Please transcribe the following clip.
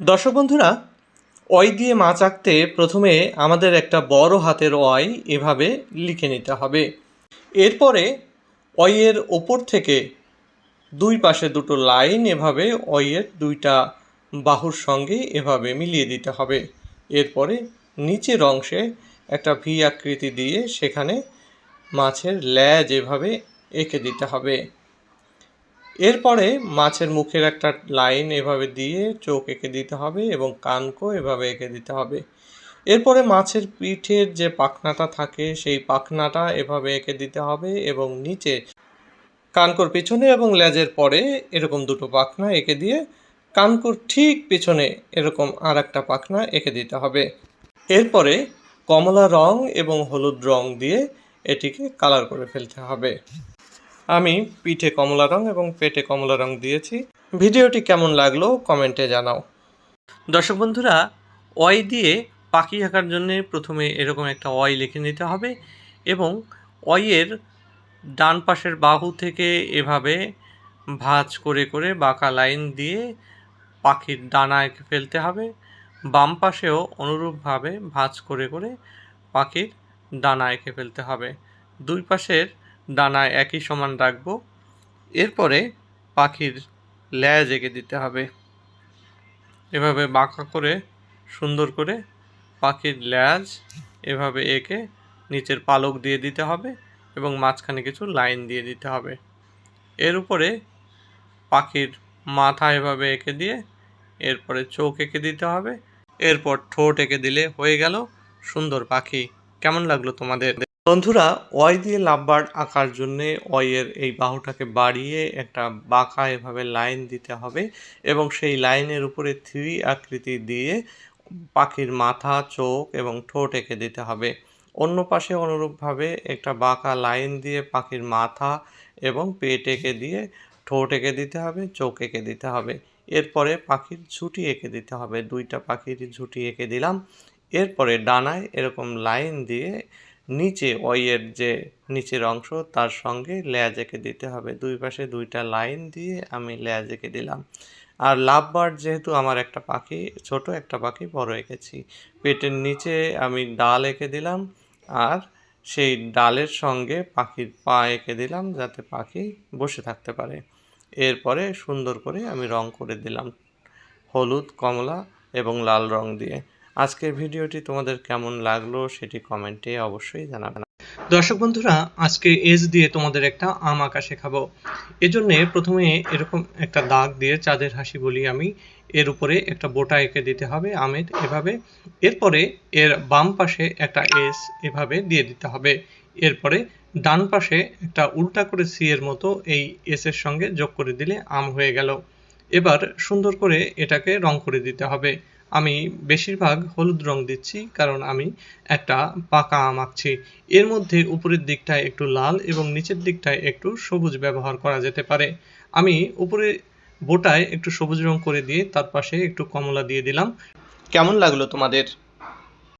দর্শক বন্ধুরা অয় দিয়ে মাছ আঁকতে প্রথমে আমাদের একটা বড় হাতের অয় এভাবে লিখে নিতে হবে। এরপরে অয়ের ওপর থেকে দুই পাশে দুটো লাইন এভাবে অয়ের দুইটা বাহুর সঙ্গে এভাবে মিলিয়ে দিতে হবে। এরপরে নিচের অংশে একটা ভি আকৃতি দিয়ে সেখানে মাছের ল্যাজ এভাবে এঁকে দিতে হবে। এরপরে মাছের মুখের একটা লাইন এভাবে দিয়ে চোখ এঁকে দিতে হবে এবং কানকো এভাবে এঁকে দিতে হবে। এরপরে মাছের পিঠের যে পাখনাটা থাকে, সেই পাখনাটা এভাবে এঁকে দিতে হবে এবং নিচে কানকোর পিছনে এবং লেজের পরে এরকম দুটো পাখনা এঁকে দিয়ে কানকোর ঠিক পিছনে এরকম আর একটা পাখনা এঁকে দিতে হবে। এরপরে কমলা রং এবং হলুদ রং দিয়ে এটিকে কালার করে ফেলতে হবে। আমি পিঠে কমলা রং এবং পেটে কমলা রং দিয়েছি। ভিডিওটি কেমন লাগল কমেন্টে জানাও। দর্শক বন্ধুরা অয় দিয়ে পাখি আঁকার জন্য প্রথমে এরকম একটা অয় লিখে নিতে হবে এবং অয়ের ডান পাশের বাহু থেকে এভাবে ভাঁজ করে করে বাঁকা লাইন দিয়ে পাখির ডানা এঁকে ফেলতে হবে। বাম পাশেও অনুরূপভাবে ভাঁজ করে করে পাখির ডানা এঁকে ফেলতে হবে। দুই পাশের ডানা একই সমান রাখব। এরপরে পাখির ল্যাজ এঁকে দিতে হবে। এভাবে বাঁকা করে, সুন্দর করে পাখির ল্যাজ এভাবে এঁকে নিচের পালক দিয়ে দিতে হবে এবং মাঝখানে কিছু লাইন দিয়ে দিতে হবে। এর উপরে পাখির মাথা এভাবে এঁকে দিয়ে এরপরে চোখ এঁকে দিতে হবে। এরপর ঠোঁট এঁকে দিলে হয়ে গেল সুন্দর পাখি। কেমন লাগল তোমাদের? বন্ধুরা অয় দিয়ে লাভবার্ড আঁকার জন্যে অয়ের এই বাহুটাকে বাড়িয়ে একটা বাঁকা এভাবে লাইন দিতে হবে এবং সেই লাইনের উপরে থ্রি আকৃতি দিয়ে পাখির মাথা, চোখ এবং ঠোঁট এঁকে দিতে হবে। অন্য পাশে অনুরূপভাবে একটা বাঁকা লাইন দিয়ে পাখির মাথা এবং পেট এঁকে দিয়ে ঠোঁট এঁকে দিতে হবে, চোখ এঁকে দিতে হবে। এরপরে পাখির ঝুঁটি এঁকে দিতে হবে। দুইটা পাখির ঝুঁটি এঁকে দিলাম। এরপরে ডানায় এরকম লাইন দিয়ে নিচে অয়ের যে নিচের অংশ, তার সঙ্গে ল্যাজ এঁকে দিতে হবে। দুই পাশে দুইটা লাইন দিয়ে আমি ল্যাজ এঁকে দিলাম। আর লাভ বার্ড যেহেতু আমার একটা পাখি, ছোট একটা পাখি, বড় এঁকেছি। পেটের নিচে আমি ডাল এঁকে দিলাম আর সেই ডালের সঙ্গে পাখির পা এঁকে দিলাম যাতে পাখি বসে থাকতে পারে। এরপরে সুন্দর করে আমি রং করে দিলাম। হলুদ, কমলা এবং লাল রং দিয়ে। আজকের ভিডিওটি তোমাদের কেমন লাগল সেটি কমেন্টে অবশ্যই জানাবেন দর্শক বন্ধুরা, আজকে এজ দিয়ে তোমাদের একটা আম আঁকা শেখাবো। এজন্যে প্রথমে এরকম একটা দাগ দিয়ে চাঁদের হাসি বলি আমি। এর উপরে একটা বোটা এঁকে দিতে হবে আমের এভাবে। এরপরে এর বাম পাশে একটা এস এভাবে দিয়ে দিতে হবে। এরপরে ডান পাশে একটা উল্টা করে সি এর মতো এই এস এর সঙ্গে যোগ করে দিলে আম হয়ে গেল। এবার সুন্দর করে এটাকে রং করে দিতে হবে। আমি বেশিরভাগ হলুদ রং দিচ্ছি, কারণ আমি একটা পাকা আম আঁকছি। এর মধ্যে উপরের দিকটায় একটু লাল এবং নিচের দিকটায় একটু সবুজ ব্যবহার করা যেতে পারে। আমি উপরে বোটায় একটু সবুজ রং করে দিয়ে তার পাশে একটু কমলা দিয়ে দিলাম। কেমন লাগল তোমাদের?